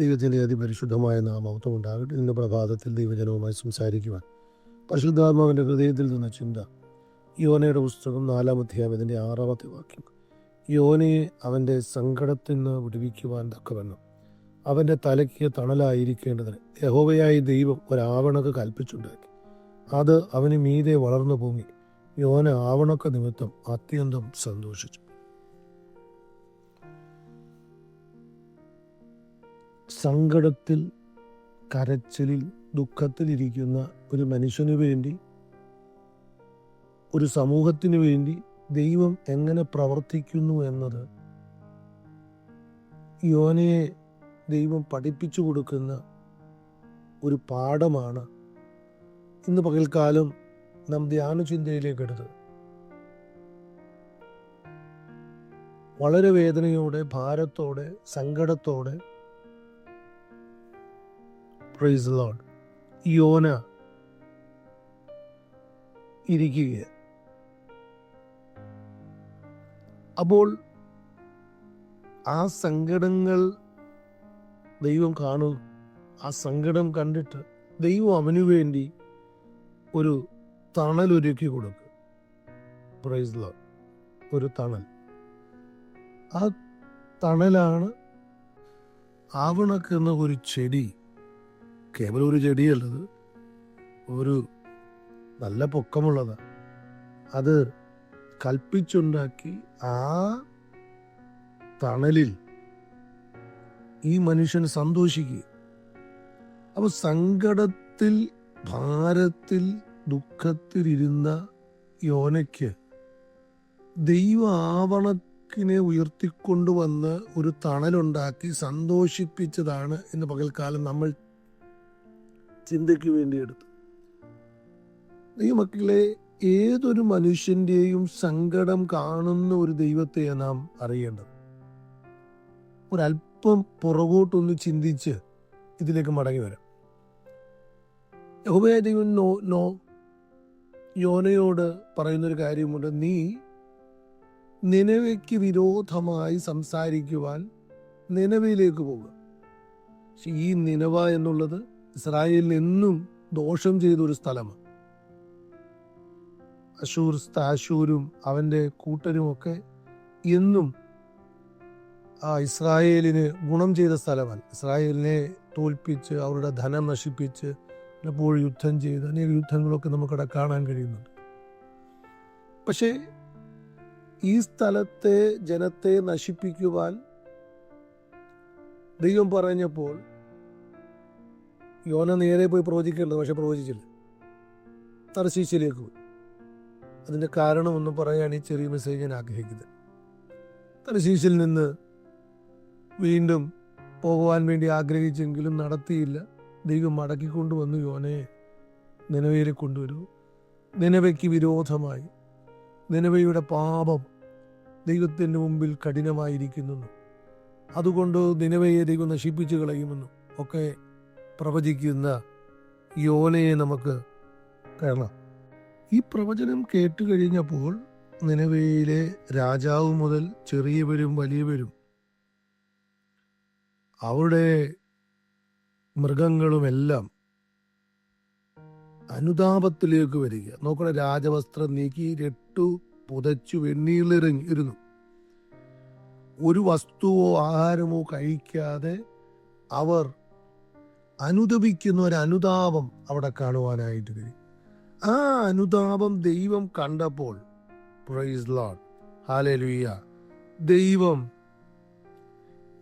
ദൈവത്തിന്റെ അതിപരിശുദ്ധമായ നാമത്വം ഉണ്ടാകട്ടെ ഇന്ന് പ്രഭാതത്തിൽ ദൈവജനവുമായി സംസാരിക്കുവാൻ. പരിശുദ്ധാത്മാവിന്റെ ഹൃദയത്തിൽ നിന്ന ചിന്ത. യോനയുടെ പുസ്തകം നാലാം അധ്യായത്തിന്റെ ആറാമത്തെ വാക്യം. യോനയെ അവന്റെ സങ്കടത്തിൽ നിന്ന് വിടുവിക്കുവാൻ തക്കവണ്ണം. അവന്റെ തലയ്ക്ക് തണലായിരിക്കേണ്ടതിന് യഹോവയായ ദൈവം ഒരാവണക്ക് കൽപ്പിച്ചുണ്ടാക്കി. അത് അവന് മീതെ വളർന്നു പൊങ്ങി യോന ആവണക്ക നിമിത്തം അത്യന്തം സന്തോഷിച്ചു. സങ്കടത്തിൽ കരച്ചിലിൽ ദുഃഖത്തിലിരിക്കുന്ന ഒരു മനുഷ്യനു വേണ്ടി ഒരു സമൂഹത്തിന് വേണ്ടി ദൈവം എങ്ങനെ പ്രവർത്തിക്കുന്നു എന്നത് യോനയെ ദൈവം പഠിപ്പിച്ചു കൊടുക്കുന്ന ഒരു പാഠമാണ് ഇന്ന് പകൽക്കാലം നാം ധ്യാനചിന്തയിലേക്ക് എടുത്തത് വളരെ വേദനയോടെ ഭാരത്തോടെ സങ്കടത്തോടെ പ്രൈസ് ലോഡ് യോന ഇരിക്കുക. അപ്പോൾ ആ സങ്കടങ്ങൾ ദൈവം കാണും ആ സങ്കടം കണ്ടിട്ട് ദൈവം അവനു വേണ്ടി ഒരു തണൽ ഒരുക്കി കൊടുക്കും. പ്രൈസ് ലോഡ് ഒരു തണൽ. ആ തണലാണ് ആവണക്കെന്ന ഒരു ചെടി കേവലം ഒരു ചെടിയല്ലത്. ഒരു നല്ല പൊക്കമുള്ളതാണ് അത് കൽപ്പിച്ചുണ്ടാക്കി ആ തണലിൽ ഈ മനുഷ്യൻ സന്തോഷിക്കുക അപ്പൊ സങ്കടത്തിൽ ഭാരത്തിൽ ദുഃഖത്തിലിരുന്ന യോനയ്ക്ക് ദൈവ ആവണക്കിനെ ഉയർത്തിക്കൊണ്ടുവന്ന് ഒരു തണലുണ്ടാക്കി സന്തോഷിപ്പിച്ചതാണ് ഇന്ന് പകൽക്കാലം നമ്മൾ ചിന്തയ്ക്ക് വേണ്ടി എടുത്തു. ദൈവമക്കളെ ഏതൊരു മനുഷ്യന്റെയും സങ്കടം കാണുന്ന ഒരു ദൈവത്തെയാണ് നാം അറിയേണ്ടത്. ഒരല്പം പുറകോട്ടൊന്ന് ചിന്തിച്ച് ഇതിലേക്ക് മടങ്ങി വരാം. യഹോബയ ദൈവം നോ നോ യോനയോട് പറയുന്നൊരു കാര്യമുണ്ട്. നീ നിലവയ്ക്ക് വിരോധമായി സംസാരിക്കുവാൻ നിലവയിലേക്ക് പോകുക ഈ നിലവ എന്നുള്ളത് ഇസ്രായേലിന് എന്നും ദോഷം ചെയ്ത ഒരു സ്ഥലമാണ്. അശൂർ സ്ഥാശൂരും അവന്റെ കൂട്ടരുമൊക്കെ എന്നും ആ ഇസ്രായേലിന് ഗുണം ചെയ്ത സ്ഥലമല്ല ഇസ്രായേലിനെ തോൽപ്പിച്ച് അവരുടെ ധനം നശിപ്പിച്ച് പലപ്പോഴും യുദ്ധം ചെയ്ത് അനേക യുദ്ധങ്ങളൊക്കെ നമുക്കവിടെ കാണാൻ കഴിയുന്നുണ്ട്. പക്ഷേ ഈ സ്ഥലത്തെ ജനത്തെ നശിപ്പിക്കുവാൻ ദൈവം പറഞ്ഞപ്പോൾ യോന നേരെ പോയി പ്രവചിക്കേണ്ടത് പക്ഷെ പ്രവചിച്ചില്ല. തർശീശിലേക്ക് പോയി. അതിന്റെ കാരണമൊന്ന് പറയാൻ ഈ ചെറിയ മെസ്സേജ് ഞാൻ ആഗ്രഹിക്കുന്നത്. തർശീശിൽ നിന്ന് വീണ്ടും പോകുവാൻ വേണ്ടി ആഗ്രഹിച്ചെങ്കിലും നടത്തിയില്ല. ദൈവം മടക്കിക്കൊണ്ടുവന്നു യോനയെ. നിലവയിൽ കൊണ്ടുവരൂ. നിലവയ്ക്ക് വിരോധമായി. നിലവയുടെ പാപം ദൈവത്തിന്റെ മുമ്പിൽ കഠിനമായിരിക്കുന്നു അതുകൊണ്ട് നിലവയെ ദൈവം നശിപ്പിച്ചു കളയുമെന്നും ഒക്കെ പ്രവചിക്കുന്ന യോനയെ നമുക്ക് കാണാം. ഈ പ്രവചനം കേട്ടു കഴിഞ്ഞപ്പോൾ നിലവയിലെ രാജാവ് മുതൽ ചെറിയവരും വലിയവരും അവരുടെ മൃഗങ്ങളുമെല്ലാം അനുതാപത്തിലേക്ക് വരിക. നോക്കണ രാജവസ്ത്രം നീക്കി രട്ടു പുതച്ചു വെണ്ണീറിറങ്ങി ഇരുന്നു ഒരു വസ്തുവോ ആഹാരമോ കഴിക്കാതെ അവർ അനുദപിക്കുന്ന ഒരു അനുതാപം അവിടെ കാണുവാനായിട്ട് കഴിയും. ആ അനുതാപം ദൈവം കണ്ടപ്പോൾ പ്രൈസ് ലോഡ് ഹാലലുയ്യ ദൈവം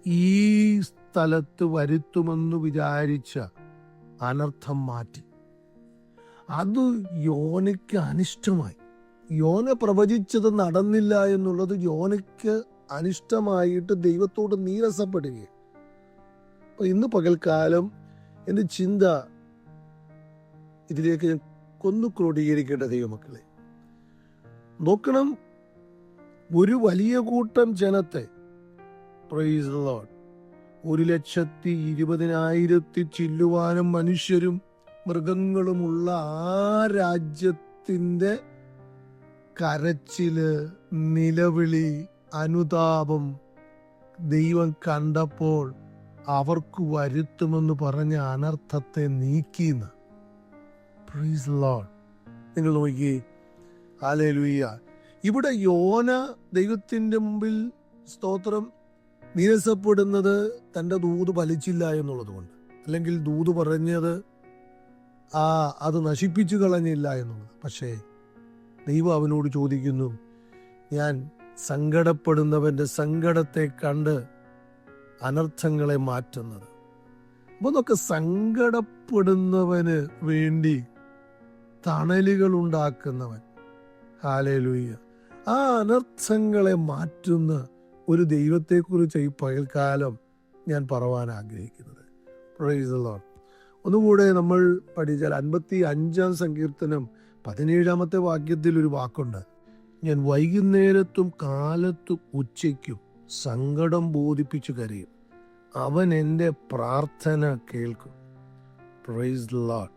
ഈ സ്ഥലത്ത് വരുത്തുമെന്ന് വിചാരിച്ച അനർത്ഥം മാറ്റി. അത് യോനയ്ക്ക് അനിഷ്ടമായി. യോന പ്രവചിച്ചത് നടന്നില്ല എന്നുള്ളത് യോനയ്ക്ക് അനിഷ്ടമായിട്ട് ദൈവത്തോട് നീരസപ്പെടുകയാണ്. ഇന്ന് പകൽക്കാലം എന്റെ ചിന്ത ഇതിലേക്ക് ഞാൻ കൊന്നു ക്രോഡീകരിക്കേണ്ട ദൈവമക്കളെ. നോക്കണം ഒരു വലിയ കൂട്ടം ജനത്തെ പ്രൈസ് ലോഡ് ഒരു ലക്ഷത്തി ഇരുപതിനായിരത്തി ചില്ലുവാനും മനുഷ്യരും മൃഗങ്ങളുമുള്ള ആ രാജ്യത്തിന്റെ കരച്ചിൽ നിലവിളി അനുതാപം ദൈവം കണ്ടപ്പോൾ അവർക്ക് വരുത്തുമെന്ന് പറഞ്ഞ അനർത്ഥത്തെ നീക്കിയെന്ന് പ്രീസ് Lord. നിങ്ങൾ നോക്കി ആലേലുയ്യ ഇവിടെ യോന ദൈവത്തിന്റെ മുമ്പിൽ സ്തോത്രം നിരസപ്പെടുന്നത് തന്റെ ദൂത് ഫലിച്ചില്ല എന്നുള്ളത് കൊണ്ട്. അല്ലെങ്കിൽ ദൂത് പറഞ്ഞത് ആ അത് നശിപ്പിച്ചു കളഞ്ഞില്ല എന്നുള്ളത്. പക്ഷേ ദൈവം അവനോട് ചോദിക്കുന്നു ഞാൻ സങ്കടപ്പെടുന്നവന്റെ സങ്കടത്തെ കണ്ട് അനർത്ഥങ്ങളെ മാറ്റുന്നത്. അപ്പൊ നമുക്ക് സങ്കടപ്പെടുന്നവന് വേണ്ടി തണലുകൾ ഉണ്ടാക്കുന്നവൻ. ഹാലേലൂയ്യ ആ അനർത്ഥങ്ങളെ മാറ്റുന്ന ഒരു ദൈവത്തെക്കുറിച്ച് ഈ പകൽക്കാലം ഞാൻ പറവാൻ ആഗ്രഹിക്കുന്നത്. ഒന്നുകൂടെ നമ്മൾ പഠിച്ചാൽ അൻപത്തി അഞ്ചാം സങ്കീർത്തനം പതിനേഴാമത്തെ വാക്യത്തിൽ ഒരു വാക്കുണ്ട്. ഞാൻ വൈകുന്നേരത്തും കാലത്തും ഉച്ചയ്ക്കും സങ്കടം ബോധിപ്പിച്ചു കരയും. അവൻ എന്റെ പ്രാർത്ഥന കേൾക്കും. പ്രൈസ് ലോഡ്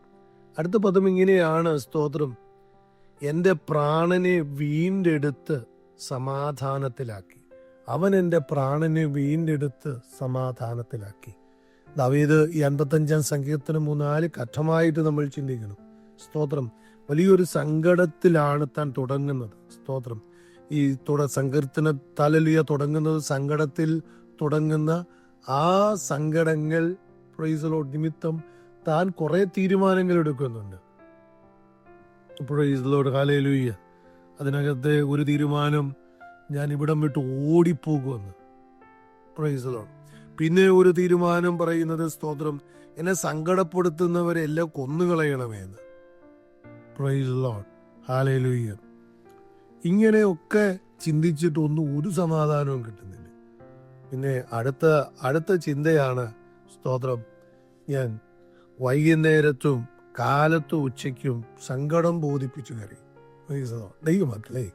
അടുത്ത പദം ഇങ്ങനെയാണ് സ്തോത്രം. എന്റെ പ്രാണനെ വീണ്ടെടുത്ത് സമാധാനത്തിലാക്കി. അവൻ എന്റെ പ്രാണനെ വീണ്ടെടുത്ത് സമാധാനത്തിലാക്കി. ദാവീദ് ഈ അൻപത്തഞ്ചാം സങ്കീർത്തനം മൂന്നാൽ കഠമായിട്ട് നമ്മൾ ചിന്തിക്കണം. സ്തോത്രം. വലിയൊരു സങ്കടത്തിലാണ് താൻ തുടങ്ങുന്നത്. സ്തോത്രം. ഈ തുട സങ്കീർത്തന തലലിയ തുടങ്ങുന്നത് സങ്കടത്തിൽ തുടങ്ങുന്ന ആ സങ്കടങ്ങൾ പ്രൈസലോ നിമിത്തം താൻ കുറെ തീരുമാനങ്ങൾ എടുക്കുന്നുണ്ട്. പ്രൈസലോട് കാലയിലൂയ്യ അതിനകത്തെ ഒരു തീരുമാനം ഞാൻ ഇവിടം വിട്ട് ഓടിപ്പോകുമെന്ന്. പ്രൈസലോട് പിന്നെ ഒരു തീരുമാനം പറയുന്നത് സ്തോത്രം എന്നെ സങ്കടപ്പെടുത്തുന്നവരെല്ലാം കൊന്നുകളയണമെന്ന്. പ്രൈസ് ലോഡ് ഹാലയിലൂയ്യ ഇങ്ങനെയൊക്കെ ചിന്തിച്ചിട്ടൊന്നും ഒരു സമാധാനവും കിട്ടുന്നില്ല. പിന്നെ അടുത്ത അടുത്ത ചിന്തയാണ് സ്തോത്രം. ഞാൻ വൈകുന്നേരത്തും കാലത്തും ഉച്ചയ്ക്കും സങ്കടം ബോധിപ്പിച്ചു കരയും. ദൈവമക്കളെ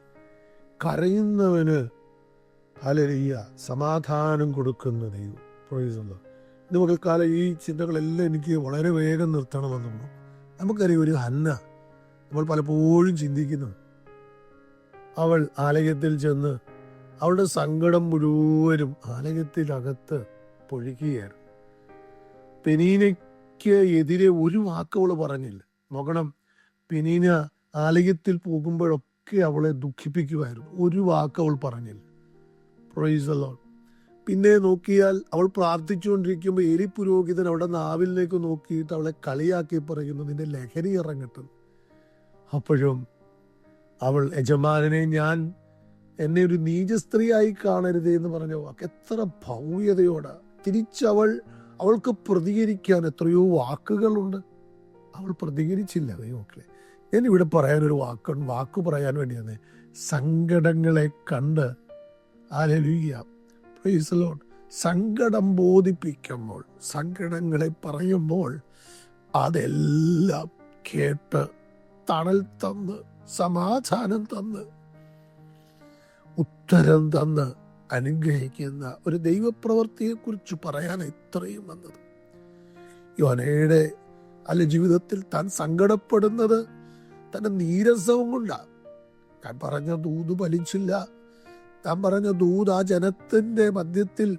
കരയുന്നവന് അലരിയ സമാധാനം കൊടുക്കുന്ന ദൈവം. Lord. ഇന്ന് ഈ ചിന്തകളെല്ലാം എനിക്ക് വളരെ വേഗം നിർത്തണമെന്നുള്ളൂ നമുക്കറിയാം ഒരു ഹന്ന നമ്മൾ പലപ്പോഴും ചിന്തിക്കുന്നു. അവൾ ആലയത്തിൽ ചെന്ന് അവളുടെ സങ്കടം മുഴുവനും ആലയത്തിനകത്ത് പൊഴിക്കുകയായിരുന്നു പെനീനയ്ക്ക് എതിരെ ഒരു വാക്കവൾ പറഞ്ഞില്ല. നോക്കണം പെനീന ആലയത്തിൽ പോകുമ്പോഴൊക്കെ അവളെ ദുഃഖിപ്പിക്കുമായിരുന്നു. ഒരു വാക്ക് അവൾ പറഞ്ഞില്ല. പ്രൊയ്സ് അലോൺ പിന്നെ നോക്കിയാൽ അവൾ പ്രാർത്ഥിച്ചുകൊണ്ടിരിക്കുമ്പോൾ എലി പുരോഹിതൻ അവിടെ നാവിലേക്ക് നോക്കിയിട്ട് അവളെ കളിയാക്കി പറയുന്നു നിന്റെ ലഹരി ഇറങ്ങട്ടെ അപ്പോഴും അവൾ യജമാനെ ഞാൻ എന്നെ ഒരു നീചസ്ത്രീയായി കാണരുത് എന്ന് പറഞ്ഞ വാക്ക്. എത്ര ഭവ്യതയോടാ തിരിച്ചവൾ അവൾക്ക് പ്രതികരിക്കാൻ എത്രയോ വാക്കുകളുണ്ട്. അവൾ പ്രതികരിച്ചില്ല. ദൈവമക്കളെ ഞാൻ ഇവിടെ പറയാനൊരു വാക്ക് വാക്ക് പറയാൻ വേണ്ടിയാണ്. സങ്കടങ്ങളെ കണ്ട് ആലലുയ്യ സങ്കടം ബോധിപ്പിക്കുമ്പോൾ സങ്കടങ്ങളെ പറയുമ്പോൾ അതെല്ലാം കേട്ട് തണൽ തന്ന് സമാധാനം തന്ന്. ഉത്തരം തന്ന് അനുഗ്രഹിക്കുന്ന ഒരു ദൈവപ്രവൃത്തിയെ കുറിച്ച് പറയാൻ ഇത്രയും വന്നത്. യോനയുടെ അല്ല ജീവിതത്തിൽ താൻ സങ്കടപ്പെടുന്നത് തന്റെ നീരസവും കൊണ്ടാണ് താൻ പറഞ്ഞ ദൂത് ഫലിച്ചില്ല. താൻ പറഞ്ഞ ദൂത് ആ ജനത്തിന്റെ മധ്യത്തിൽ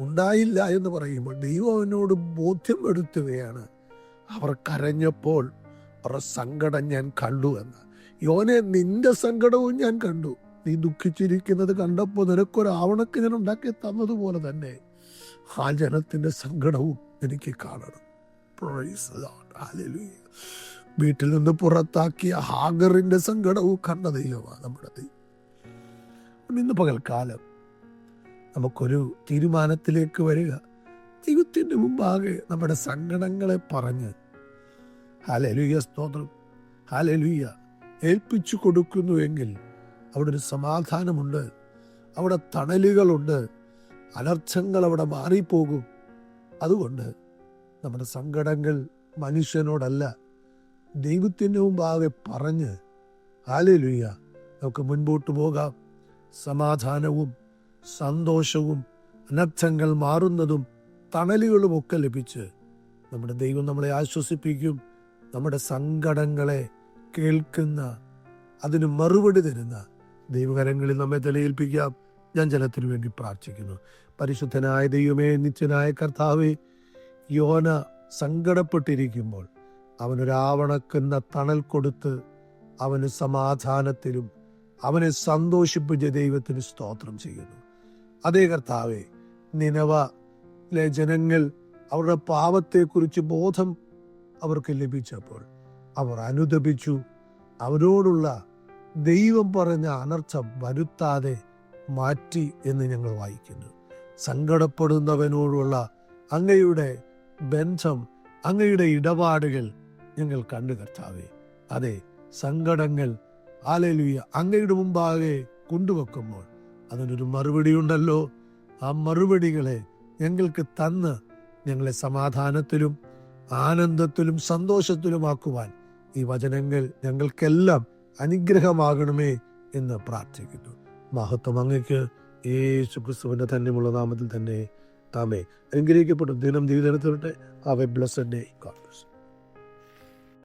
ഉണ്ടായില്ല എന്ന് പറയുമ്പോൾ ദൈവം അവനോട് ബോധ്യപ്പെടുത്തുകയാണ് അവർ കരഞ്ഞപ്പോൾ അവരുടെ സങ്കടം ഞാൻ കണ്ടു എന്ന്. യോനെ നിന്റെ സങ്കടവും ഞാൻ കണ്ടു. നീ ദുഃഖിച്ചിരിക്കുന്നത് കണ്ടപ്പോൾ നിനക്കൊരു ആവണക്ക് ഞാൻ ഉണ്ടാക്കി തന്നതുപോലെ തന്നെ ആ ജനത്തിന്റെ സങ്കടവും എനിക്ക് കാണണം. വീട്ടിൽ നിന്ന് പുറത്താക്കിയ ഹാഗറിന്റെ സങ്കടവും കണ്ട ദൈവമാണ് നമ്മുടെ ദൈവം. ഇന്ന് പകൽക്കാലം നമുക്കൊരു തീരുമാനത്തിലേക്ക് വരിക. ദൈവത്തിന്റെ മുമ്പാകെ നമ്മുടെ സങ്കടങ്ങളെ പറഞ്ഞ്. ഹാലലുയ്യ സ്തോത്രം. ഹാലലുയ്യ ഏൽപ്പിച്ചു കൊടുക്കുന്നുവെങ്കിൽ അവിടെ ഒരു സമാധാനമുണ്ട്. അവിടെ തണലുകളുണ്ട്. അനർത്ഥങ്ങൾ അവിടെ മാറിപ്പോകും. അതുകൊണ്ട് നമ്മുടെ സങ്കടങ്ങൾ മനുഷ്യനോടല്ല. ദൈവത്തിന്റെ മുമ്പാകെ പറഞ്ഞ് ആലുയ്യ നമുക്ക് മുൻപോട്ട് പോകാം. സമാധാനവും സന്തോഷവും അനർത്ഥങ്ങൾ മാറുന്നതും തണലുകളുമൊക്കെ ലഭിച്ച് നമ്മുടെ ദൈവം നമ്മളെ ആശ്വസിപ്പിക്കും. നമ്മുടെ സങ്കടങ്ങളെ കേൾക്കുന്ന അതിന് മറുപടി തരുന്ന ദൈവകരങ്ങളിൽ നമ്മെ തലയേൽപ്പിക്കാം ഞാൻ ജനത്തിനു വേണ്ടി പ്രാർത്ഥിക്കുന്നു. പരിശുദ്ധനായ ദൈവമേ നിത്യനായ കർത്താവേ യോന സങ്കടപ്പെട്ടിരിക്കുമ്പോൾ അവനൊരാവണക്കുന്ന തണൽ കൊടുത്ത് അവന് സമാധാനത്തിലും അവനെ സന്തോഷിപ്പിച്ച ദൈവത്തിന് സ്തോത്രം ചെയ്യുന്നു. അതേ കർത്താവെ നിനവയിലെ ജനങ്ങൾ അവരുടെ പാപത്തെക്കുറിച്ച് ബോധം അവർക്ക് ലഭിച്ചപ്പോൾ അവർ അനുദപിച്ചു. അവരോടുള്ള ദൈവം പറഞ്ഞ അനർച്ച വരുത്താതെ മാറ്റി എന്ന് ഞങ്ങൾ വായിക്കുന്നു. സങ്കടപ്പെടുന്നവനോടുള്ള അങ്ങയുടെ ബന്ധം അങ്ങയുടെ ഇടപാടുകൾ ഞങ്ങൾ കണ്ടു കർത്താവേ. അതെ സങ്കടങ്ങൾ ആലലുയ അങ്ങയുടെ മുമ്പാകെ കൊണ്ടുവെക്കുമ്പോൾ അതിനൊരു മറുപടി ഉണ്ടല്ലോ. ആ മറുപടികളെ ഞങ്ങൾക്ക് തന്ന് ഞങ്ങളെ സമാധാനത്തിലും ആനന്ദത്തിലും സന്തോഷത്തിലുമാക്കുവാൻ ഈ വചനങ്ങൾ ഞങ്ങൾക്കെല്ലാം അനുഗ്രഹമാകണമേ എന്ന് പ്രാർത്ഥിക്കുന്നു. മഹത്വം അങ്ങയ്ക്ക് യേശു ക്രിസ്തുവിന്റെ തന്നെയുള്ള നാമത്തിൽ തന്നെ താമേ. അനുഗ്രഹിക്കപ്പെടും. ദിനം ജീവിതത്തിലട്ടെ അവ ബ്ലസ്സഡ് ഡേ. ബ്ലസ്